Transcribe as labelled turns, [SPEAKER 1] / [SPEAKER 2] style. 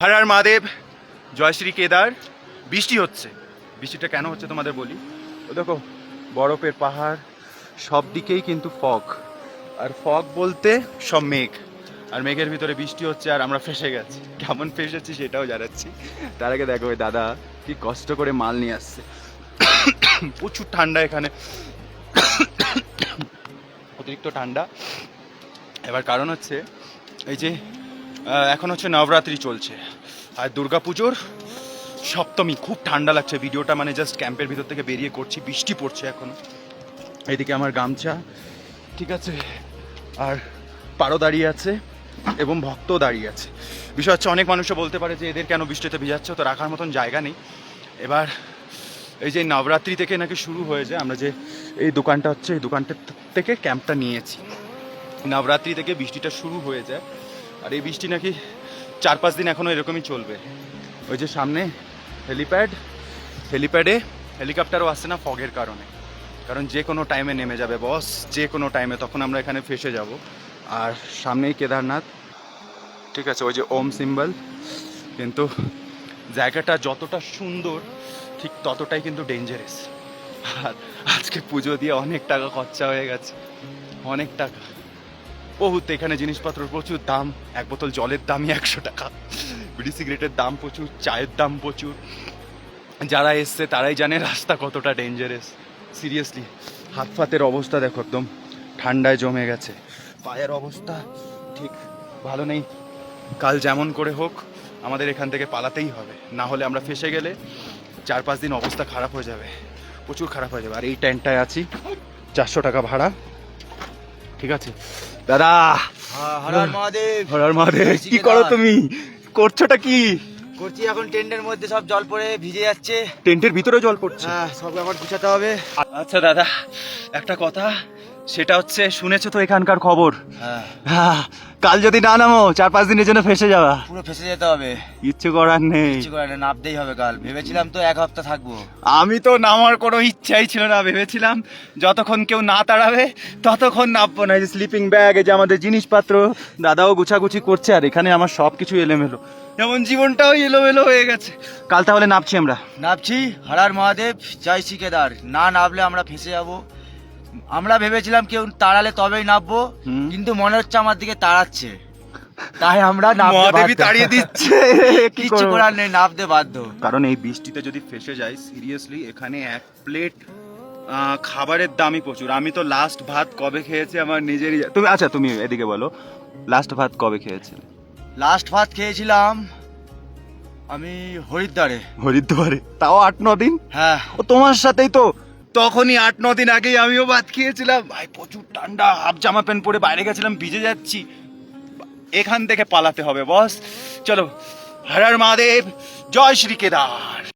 [SPEAKER 1] হর হর মহাদেব, জয় শ্রী কেদার। বৃষ্টি হচ্ছে। বৃষ্টিটা কেন হচ্ছে তোমাদের বলি? ও দেখো, বরফের পাহাড়, সব দিকেই কিন্তু ফগ। আর ফগ বলতে সব মেঘ। আর মেঘের ভিতরে বৃষ্টি হচ্ছে আর আমরা ফেসে গেছি। কেমন ফেসেছি সেটাও জানাচ্ছি। তার আগে দেখো দাদা কি কষ্ট করে মাল নিয়ে আসছে। প্রচুর ঠান্ডা এখানে। অতিরিক্ত ঠান্ডা। এবার কারণ হচ্ছে, এই যে এখন হচ্ছে নবরাত্রি চলছে। আর দুর্গাপুজোর সপ্তমী, খুব ঠান্ডা লাগছে ভিডিওটা মানে জাস্ট ক্যাম্পের ভিতর থেকে বেরিয়ে করছি, বৃষ্টি পড়ছে এখন। এদিকে আমার গামছা, ঠিক আছে, আর পারো দাঁড়িয়ে আছে, এবং ভক্তও দাঁড়িয়ে আছে। বিষয় হচ্ছে, অনেক মানুষও বলতে পারে যে এদের কেন বৃষ্টিতে ভিজাচ্ছে, তো রাখার মতন জায়গা নেই। এবার এই যে নবরাত্রি থেকে নাকি শুরু হয়ে যায়, আমরা যে এই দোকানটা হচ্ছে, এই দোকানটা থেকে ক্যাম্পটা নিয়েছি। নবরাত্রি থেকে বৃষ্টিটা শুরু হয়ে যায়। আর এই বৃষ্টি নাকি চার পাঁচ দিন এখনও এরকমই চলবে। ওই যে সামনে হেলিপ্যাড হেলিপ্যাডে হেলিকপ্টারও আসছে না ফগের কারণে। কারণ যে কোনো টাইমে নেমে যাবে বস যে কোনো টাইমে তখন আমরা এখানে ফেসে যাব। আর সামনেই কেদারনাথ। ঠিক আছে, ওই যে ওম সিম্বল কিন্তু জায়গাটা যতটা সুন্দর, ঠিক ততটাই কিন্তু ডেঞ্জারাস আর আজকে পুজো দিয়ে অনেক টাকা খরচা হয়ে গেছে। অনেক টাকা। বহুত এখানে জিনিসপত্র প্রচুর দাম। এক বোতল জলের দামই একশো টাকা। বিড়ি সিগারেটের দাম প্রচুর, চায়ের দাম প্রচুর। যারা এসছে, তারাই জানে রাস্তা কতটা ডেঞ্জারাস সিরিয়াসলি হাত ফাতের অবস্থা দেখো একদম। ঠান্ডায় জমে গেছে। পায়ের অবস্থা ঠিক ভালো নেই। কাল যেমন করে হোক, আমাদের এখান থেকে পালাতেই হবে। না হলে আমরা ফেসে গেলে চার পাঁচ দিন অবস্থা খারাপ হয়ে যাবে। প্রচুর খারাপ হয়ে যাবে। আর এই টেন্টটায় আছি, চারশো টাকা ভাড়া। ঠিক আছে? দাদা।
[SPEAKER 2] হর হর মহাদেব।
[SPEAKER 1] হরার মহাদেব কি করো তুমি? করছোটা কি?
[SPEAKER 2] করছি এখন টেন্টের মধ্যে সব জল পড়ে ভিজে যাচ্ছে।
[SPEAKER 1] টেন্টের ভিতরে জল পড়ছে?
[SPEAKER 2] হ্যাঁ সব ব্যাপার গুছাতে হবে।
[SPEAKER 1] আচ্ছা দাদা একটা কথা। সেটা হচ্ছে শুনেছো তো এখানকার খবর?
[SPEAKER 2] হ্যাঁ।
[SPEAKER 1] কাল যদি না নামো চার পাঁচ দিনের জন্য ফেসে যাওয়া
[SPEAKER 2] পুরো ফেসে যেতে হবে।
[SPEAKER 1] ইচ্ছে করার নেই।
[SPEAKER 2] কিছু করে না নামতেই হবে কাল। ভেবেছিলাম তো এক হপ্তাহ থাকব।
[SPEAKER 1] আমি তো নামার কোনো ইচ্ছাই ছিল না ভেবেছিলাম যতক্ষণ কেউ না তাড়াবে ততক্ষণ নামবো না। এই যে স্লিপিং ব্যাগ এই যে আমাদের জিনিসপত্র দাদাও গুছাগুছি করছে আর এখানে আমার সব কিছু এলোমেলো। যেমন জীবনটাও এলোমেলো হয়ে গেছে। কাল তাহলে নামছি আমরা।
[SPEAKER 2] নামছি হরার মহাদেব জয় শ্রী কেদার না নামলে আমরা ফেসে যাব। আমরা ভেবেছিলাম কেউ তাড়ালে তবেই নামবো কিন্তু মনে হচ্ছে আমার দিকে তাড়াচ্ছে। তাই আমরা
[SPEAKER 1] মহাদেবী তাড়িয়ে দিচ্ছে। কি
[SPEAKER 2] কিচ্ছু
[SPEAKER 1] করব?
[SPEAKER 2] করার নেই নামতে বাধ্য।
[SPEAKER 1] কারণ এই বৃষ্টিতে যদি ফেসে যায় সিরিয়াসলি এখানে এক প্লেট খাবারের দামই প্রচুর। আমি তো লাস্ট ভাত কবে খেয়েছি আমার নিজেরই তুমি আচ্ছা তুমি এদিকে বলো। লাস্ট ভাত কবে খেয়েছিলে?
[SPEAKER 2] লাস্ট ভাত খেয়েছিলাম আমি হরিদ্বারে।
[SPEAKER 1] হরিদ্বারে? তাও আট ন দিন?
[SPEAKER 2] হ্যাঁ।
[SPEAKER 1] ও তোমার সাথেই তো তখনই আট, ন দিন আগেই আমিও ভাত খেয়েছিলাম। ভাই, প্রচুর ঠান্ডা, হাফ জামা প্যান্ট পরে বাইরে গেছিলাম, ভিজে যাচ্ছি। এখান থেকে পালাতে হবে, বস। চলো হরার মহাদেব, জয় শ্রী কেদার।